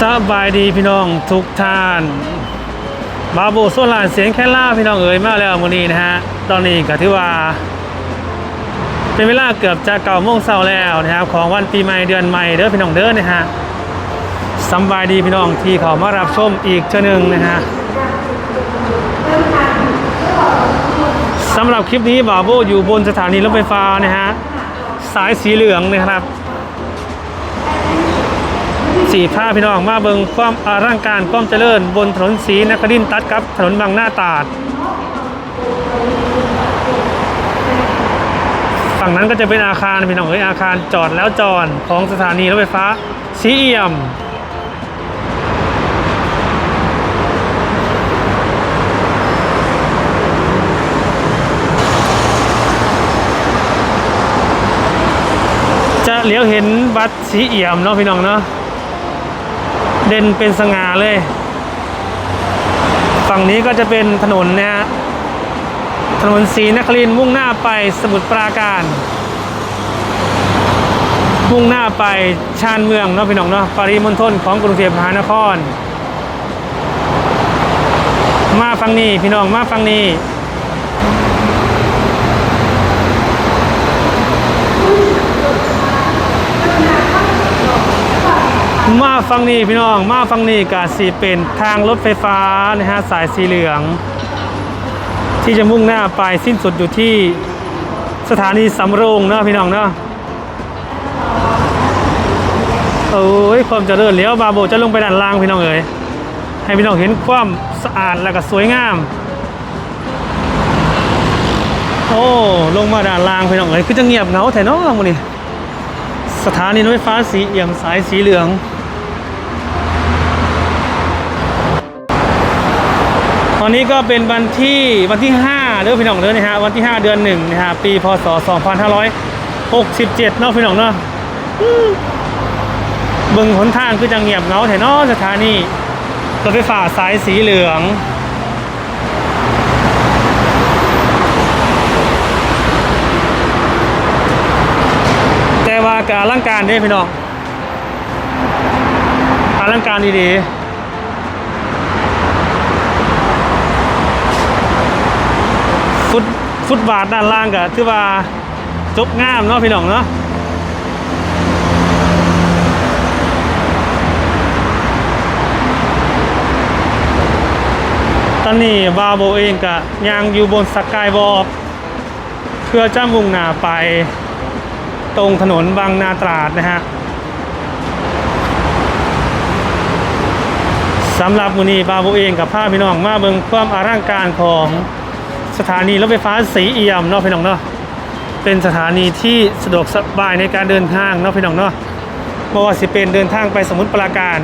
สบายดีพี่น้องทุกท่านบาโบโซลานเสียงแค่ล่าพี่น้องเอ๋ยมาแล้วมื้อนี้นะฮะตอนนี้ก็ถือว่า เป็นเวลาเกือบจะเก่าโมงเช้าแล้วนะครับของวันปีใหม่เดือนใหม่เด้อพี่น้องเด้อนะฮะสบายดีพี่น้องที่เขามารับชมอีกเช่นหนึ่งนะฮะสำหรับคลิปนี้บาโบอยู่บนสถานีรถไฟฟ้านะฮะสายสีเหลืองนะครับ สีผ้าพี่น้องมาเบิงความอาร่างการความเจริญ บนถนนสีนครินตัดกับถนนบางหน้าตาด ฝั่งนั้นก็จะเป็นอาคารพี่น้องเอ้ยอาคารจอดแล้วจอดของสถานีรถไฟฟ้าสีเอี่ยมจะเลี้ยวเห็นวัดสีเอี่ยมเนาะพี่น้องเนาะ เด่นเป็นสง่าเลย ฝั่งนี้ก็จะเป็นถนนนะฮะถนนศรีนครินมุ่งหน้าไปสมุทรปราการ มุ่งหน้าไปชานเมืองเนาะพี่น้องเนาะปริมณฑลของกรุงเทพมหานคร มาฟังนี้พี่น้องมาฟังนี้ มาฟังนี่พี่น้องมาฟังนี่กาสีเป็นทางรถไฟฟ้านะฮะสายสีเหลือง ที่จะมุ่งหน้าไปสิ้นสุดอยู่ที่สถานีสำโรงนะพี่น้องเนาะโอ้ยความเจริญเลี้ยวบาโบจะลงไปด้านล่างพี่น้องเอ๋ยให้พี่น้องเห็นความสะอาดและก็สวยงาม โอ้ลงมาด้านล่างพี่น้องเอ๋ยคือจะเงียบเหงาแถวน้องมันนี่สถานีรถไฟฟ้าสีเอี่ยมสายสีเหลือง ตอนนี้ก็เป็นวันที่วันที่5เด้อพี่น้องเด้อนะฮะวันที่ 5 เดือน1นะฮะปีพศ 2567เนาะพี่น้องเนาะเบิ่งหนทางคือจังเงียบเงาแถวนอสถานีรถไฟฟ้าสายสีเหลืองแต่ว่าการอลังการเด้พี่น้องอลังการดีๆ ฟุตฟุตบาทด้านล่างก็ถือว่าจบงามเนาะพี่น้องเนาะตอนนี้บาโบเองก็ยังอยู่บนสกายวอล์กเพื่อจะมุ่งหน้าไปตรงถนนบางนาตราดนะฮะสำหรับมือนี้บาโบเองกับภาพพี่น้องมาเบิ่งความอาร่างการของ สถานีรถไฟฟ้าสีเอี่ยมเนาะพี่น้องเนาะเป็นสถานีที่สะดวกสบายในการเดินทางเนาะพี่น้องเนาะไม่ว่าสิเป็นเดินทางไปสมุทรปราการ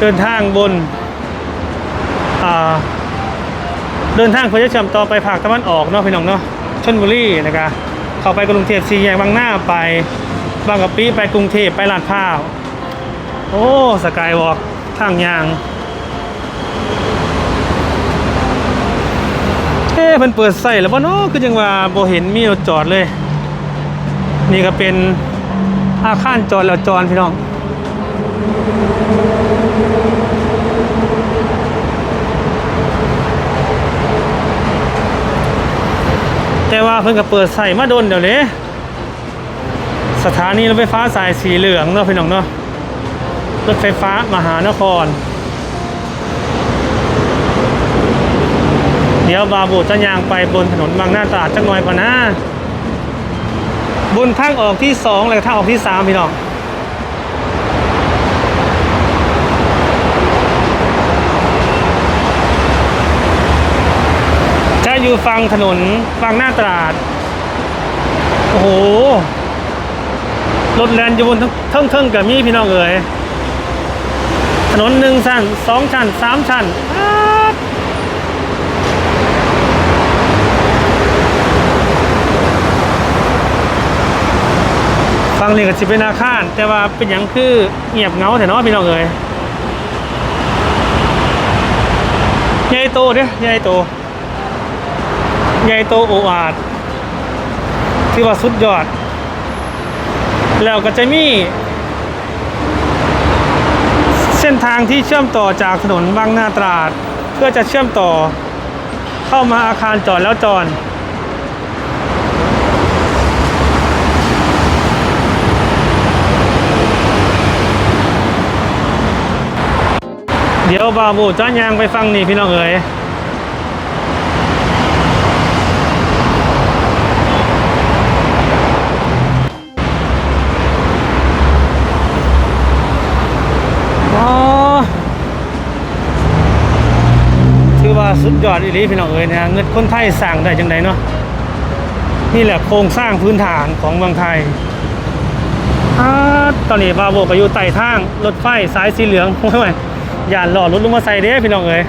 เดินทางบนเดินทางเพื่อจะเชื่อมต่อไปภาคตะวันออกเนาะพี่น้องเนาะชลบุรีนะครับเข้าไปกรุงเทพสี่แยกบางหน้าไปบางกะปิไปกรุงเทพไปลาดพร้าว โอ้สกายวอล์กทางยาง เอ๊ะเพิ่นเปิดใส่แล้วบ่เนาะคือจังว่าบ่เห็นมีรถจอดเลย นี่ก็เป็นอาคารจอดแล้วจอดพี่น้องแต่ว่าเพิ่นก็เปิดใส่มาโดนเดี๋ยวนี้สถานีรถไฟฟ้าสายสีเหลืองเนาะพี่น้องเนาะรถไฟฟ้ามหานคร ดี๋ยวบาบูจะยางไปบนถนนบางหน้าตราดจักหน่อยก่อนนะบนทางออกที่สองและทางออกที่สามพี่น้องจะอยู่ฝั่งถนนฝั่งหน้าตราด โอ้โหรถแลนอยู่บนเทิงเทิงกับมีพี่น้องเอ๋ยถนนหนึ่งชั้นสองชั้นสามชั้นอ๊าด ฟังนี่ก็สิเป็นอาคาร แต่ว่าเป็นอย่างคือเงียบเงาแต่นาะพี่น้องเอ๋ยใหญ่โตเด้ใหญ่โตใหญ่โตโออาดที่ว่าสุดยอด แล้วก็จะมี เส้นทางที่เชื่อมต่อจากถนนบางนาตราด เพื่อจะเชื่อมต่อเข้ามาอาคารจอดแล้วจอด เดี๋ยวบาบูจ้ายางไปฟังนี่พี่น้องเอ๋ยถือว่าสุดยอดอีหลีพี่น้องเอ๋ยนะฮะเงินคนไทยสร้างได้จังไดเนาะนี่แหละโครงสร้างพื้นฐานของเมืองไทยอตอนนี้บาโบก็อยู่ใต้ทางรถไฟสายสีเหลืองโอ้ยอ ย่าหล่อรถลงมาใส่เด้พี่น้องเอ้ย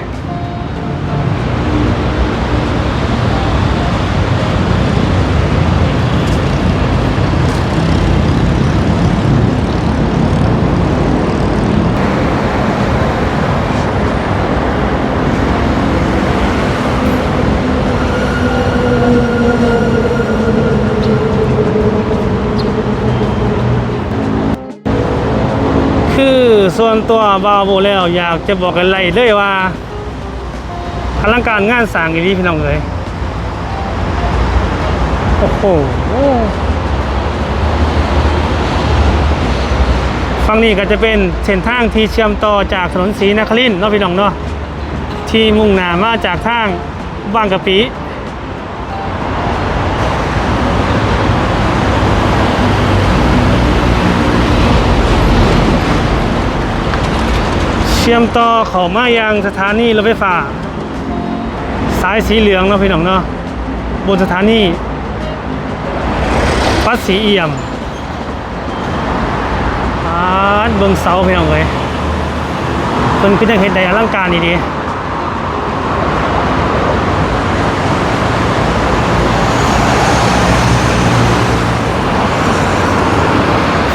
คือ ส่วนตัวบาวโบแล้วอยากจะบอกอะไรเลยว่าอลังการงานสร้างอีนี้พี่น้องเลยโอ้โหฝั่งนี้ก็จะเป็นเส้นทางที่เชื่อมต่อจากถนนศรีนครินทร์เนาะพี่น้องเนาะที่มุ่งหน้ามาจากทางบางกะปิ ชื่อมต่อเขามายังสถานีรถไฟฟ้าสายสีเหลืองเนาะพี่น้องเนาะบนสถานีวัดสีเอี่ยมอาดเบิงเสาพี่น้องเลยเพิ่นขึ้นได้เห็นได้อลังการดีดี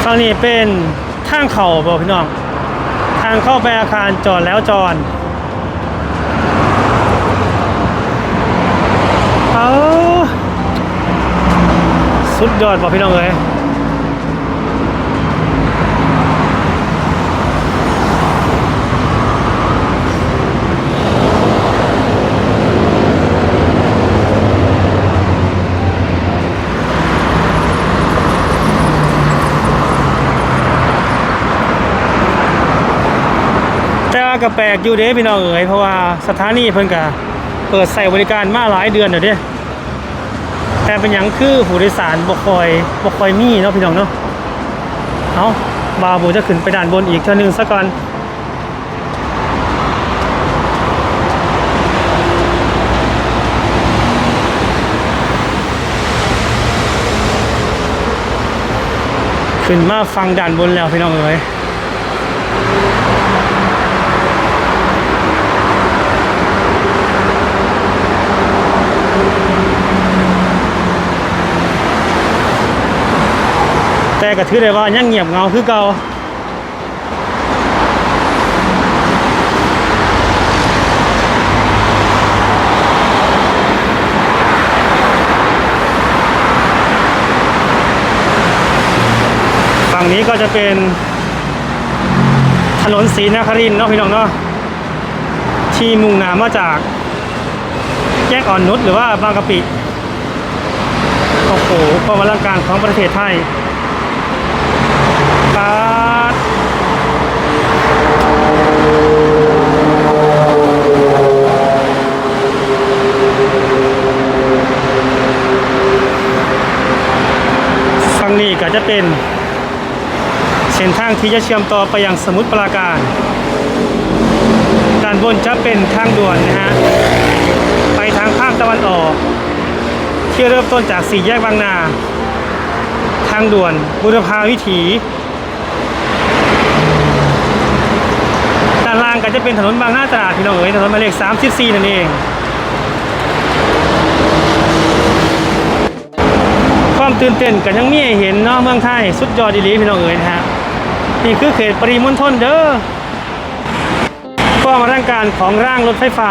ฝั่งนี้เป็นทางเข่าบอกพี่น้อง ทางเข้าไปอาคารจอดแล้วจอดเอาสุดยอดบอกพี่น้องเลย ก็แปลกอยู่เด้พี่น้องเอ๋ยเพราะว่าสถานีเพิ่นก็เปิดใส่บริการมาหลายเดือนเดี๋ยวเด้แต่เป็นยังคือผู้โดยสารบ่คอยบ่คอยมีเนาะพี่น้องเนาะเอาบาบูจะขึ้นไปด้านบนอีกเท่านึงซะก่อนขึ้นมาฟังด่านบนแล้วพี่น้องเอ๋ย แต่ก็ถือได้ว่ายังเงียบเงาคือเก่าฝั่งนี้ก็จะเป็นถนนศรีนครินเนาะพี่น้องเนาะที่มุ่งหน้ามาจากแยกอ่อนนุชหรือว่าบางกะปิ โอ้โหความอลังการของประเทศไทย ปาดฝั่งนี้ก็จะเป็น เส้นทางที่จะเชื่อมต่อไปยังสมุทรปราการ ด้านบนจะเป็นทางด่วนนะฮะ ไปทางภาคตะวันออกที่เริ่มต้นจากสี่แยกบางนา ทางด่วนบุรพาวิถีานล่างก็จะเป็นถนนบางนาตราดพี่น้องเอ๋ยถนนหมายเลข34นั่นเองความตื่นเต้นกันยังมีเห็นเนาะเมืองไทยสุดยอดดีลีพี่น้องเอ๋ยนะฮะนี่คือเขตปริมณฑลเด้อความอลังการของร่างรถไฟฟ้า